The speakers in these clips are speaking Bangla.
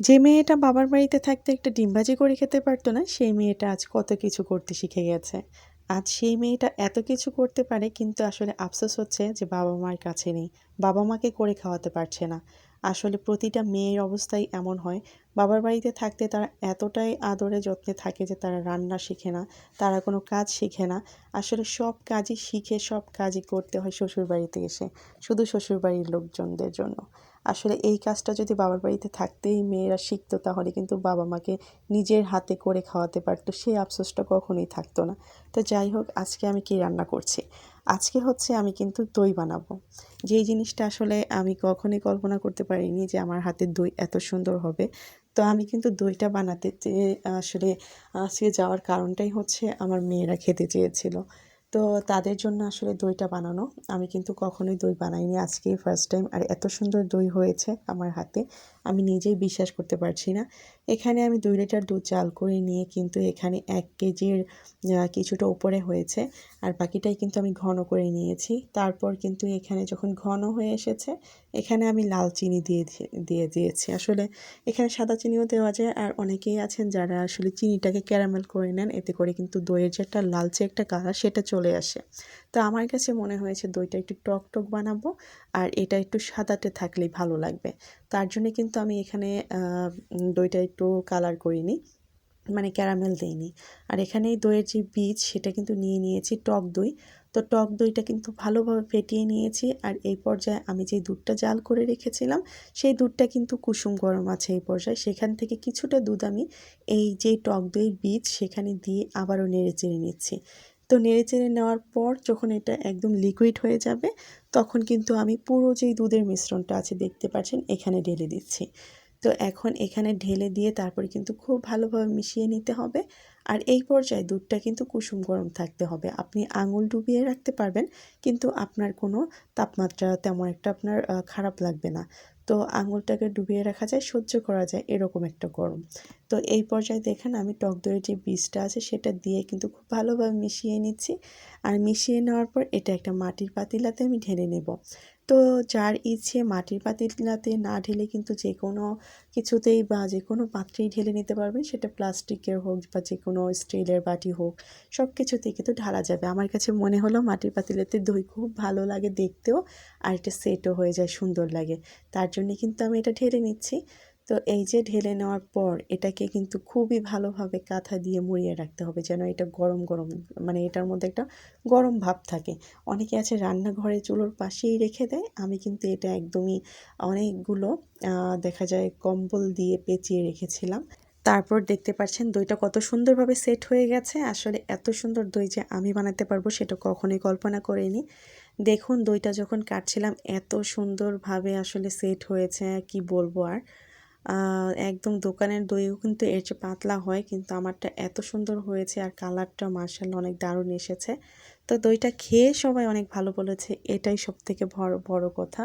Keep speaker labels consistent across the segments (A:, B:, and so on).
A: যে মেয়েটা বাবার বাড়িতে থাকতে একটা ডিমবাজি করে খেতে পারতো না, সেই মেয়েটা আজ কত কিছু করতে শিখে গেছে। আজ সেই মেয়েটা এত কিছু করতে পারে, কিন্তু আসলে আফসোস হচ্ছে যে বাবা মার কাছে নেই। বাবা মাকে করে খাওয়াতে পারছে না। আসলে প্রতিটা মেয়ের অবস্থাই এমন হয়। বাবার বাড়িতে থাকতে তারা এতটাই আদরে যত্নে থাকে যে তারা রান্না শিখে না, তারা কোনো কাজ শিখে না। আসলে সব কাজই শিখে, সব কাজই করতে হয় শ্বশুর বাড়িতে এসে, শুধু শ্বশুর বাড়ির লোকজনদের জন্য। আসলে এই কাজটা যদি বাবার বাড়িতে থাকতেই মেয়েরা শিখতো তাহলে কিন্তু বাবা মাকে নিজের হাতে করে খাওয়াতে পারতো সেই আফসোসটা কখনোই থাকতো না। তো যাই হোক, আজকে আমি কী রান্না করছি? আজকে হচ্ছে আমি কিন্তু দই বানাবো। যেই জিনিসটা আসলে আমি কখনোই কল্পনা করতে পারিনি যে আমার হাতের দই এত সুন্দর হবে। তো আমি কিন্তু দইটা বানাতে আসলে আজকে যাওয়ার কারণটাই হচ্ছে আমার মেয়েরা খেতে চেয়েছিল। তো তাদের জন্য আসলে দইটা বানানো। আমি কিন্তু কখনোই দই বানাইনি আজকেই ফার্স্ট টাইম আর এত সুন্দর দই হয়েছে আমার হাতে, আমি নিজেই বিশ্বাস করতে পারছি না। এখানে আমি দুই লিটার দুধ চাল করে নিয়ে কিন্তু এখানে এক কেজির কিছুটা উপরে হয়েছে, আর বাকিটাই কিন্তু আমি ঘন করে নিয়েছি। তারপর কিন্তু এখানে যখন ঘন হয়ে এসেছে, এখানে আমি লাল চিনি দিয়ে দিয়ে দিয়েছি। আসলে এখানে সাদা চিনিও দেওয়া যায়, আর অনেকেই আছেন যারা আসলে চিনিটাকে ক্যারামেল করে নেন, এতে করে কিন্তু দইয়ের যে একটা লালচে একটা কালার সেটা চলে আসে। তো আমার কাছে মনে হয়েছে দইটা একটু টক টক বানাবো আর এটা একটু সাদাতে থাকলেই ভালো লাগবে। তার জন্য কিন্তু আমি এখানে দইটা একটু কালার করিনি মানে ক্যারামেল দিইনি। আর এখানে দইয়ের যে বীজ সেটা কিন্তু নিয়ে নিয়েছি টক দই। তো টক দইটা কিন্তু ভালোভাবে ফেটিয়ে নিয়েছি আর এই পর্যায়ে আমি যে দুধটা জাল করে রেখেছিলাম, সেই দুধটা কিন্তু কুসুম গরম আছে এই পর্যায়ে। সেখান থেকে কিছুটা দুধ আমি এই যে টক দইয়ের বীজ সেখানে দিয়ে আবারও নেড়ে চেড়ে নিচ্ছি। তো নেড়ে চেড়ে নেওয়ার পর যখন এটা একদম লিকুইড হয়ে যাবে, তখন কিন্তু আমি পুরো যেই দুধের মিশ্রণটা আছে দেখতে পাচ্ছেন, এখানে ঢেলে দিচ্ছি। তো এখন এখানে ঢেলে দিয়ে তারপরে কিন্তু খুব ভালোভাবে মিশিয়ে নিতে হবে। আর এই পর্যায়ে দুধটা কিন্তু কুসুম গরম থাকতে হবে। আপনি আঙুল ডুবিয়ে রাখতে পারবেন, কিন্তু আপনার কোনো তাপমাত্রা তেমন একটা আপনার খারাপ লাগবে না। তো আঙুলটাকে ডুবিয়ে রাখা যায়, সহ্য করা যায় এরকম একটা গরম। তো এই পর্যায়ে দেখেন আমি টক দইয়ের যে বীজটা আছে সেটা দিয়ে কিন্তু খুব ভালোভাবে মিশিয়ে নিচ্ছি। আর মিশিয়ে নেওয়ার পর এটা একটা মাটির পাতিলাতে আমি ঢেলে নেব। তো যার ইচ্ছে মাটির পাতিলাতে না ঢেলে কিন্তু যে কোনো কিছুতেই বা যে কোনো পাত্রেই ঢেলে নিতে পারবেন সেটা প্লাস্টিকের হোক বা যে কোনো স্টিলের বাটি হোক সব কিছুতেই কিন্তু ঢালা যাবে। আমার কাছে মনে হলো মাটির পাতিলাতে দই খুব ভালো লাগে দেখতেও, আর এটা সেটও হয়ে যায় সুন্দর লাগে। তার জন্যে কিন্তু আমি এটা ঢেলে নিচ্ছি। তো এই যে ঢেলে নেওয়ার পর এটাকে কিন্তু খুবই ভালোভাবে কাঁথা দিয়ে মুড়িয়ে রাখতে হবে যেন এটা গরম গরম মানে এটার মধ্যে একটা গরম ভাব থাকে। অনেকে আছে রান্নাঘরে চুলোর পাশেই রেখে দেয়। আমি কিন্তু এটা একদমই অনেকগুলো দেখা যায় কম্বল দিয়ে পেঁচিয়ে রেখেছিলাম। তারপর দেখতে পাচ্ছেন দইটা কত সুন্দরভাবে সেট হয়ে গেছে। আসলে এত সুন্দর দই যে আমি বানাতে পারব সেটা কখনোই কল্পনা করিনি। দেখুন দইটা যখন কাটছিলাম এত সুন্দরভাবে আসলে সেট হয়েছে, কি বলব আর। একদম দোকানের দইও কিন্তু এর চেয়ে পাতলা হয়, কিন্তু আমারটা এত সুন্দর হয়েছে আর কালারটা মার্শাল অনেক দারুণ এসেছে। তো দইটা খেয়ে সবাই অনেক ভালো বলেছে, এটাই সব থেকে বড় বড় কথা।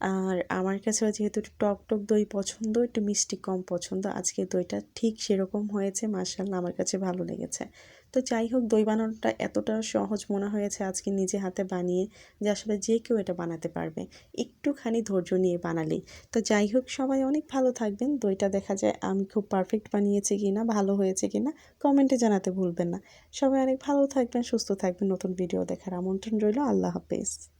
A: আর আমার কাছেও যেহেতু একটু টক টক দই পছন্দ, একটু মিষ্টি কম পছন্দ, আজকে দইটা ঠিক সেরকম হয়েছে মার্শাল্লাহ আমার কাছে ভালো লেগেছে। তো যাই হোক, দই বানানোটা এতটা সহজ মনে হয়েছে আজকে নিজে হাতে বানিয়ে যে আসলে যে কেউ এটা বানাতে পারবে। একটুখানি ধৈর্য নিয়ে বানালেই। তো যাই হোক, সবাই অনেক ভালো থাকবেন। দইটা দেখা যায় আমি খুব পারফেক্ট বানিয়েছি কি না ভালো হয়েছে কি না কমেন্টে জানাতে ভুলবেন না। সবাই অনেক ভালো থাকবেন, সুস্থ থাকবেন। নতুন ভিডিও দেখার আমন্ত্রণ রইল। আল্লাহ হাফেজ।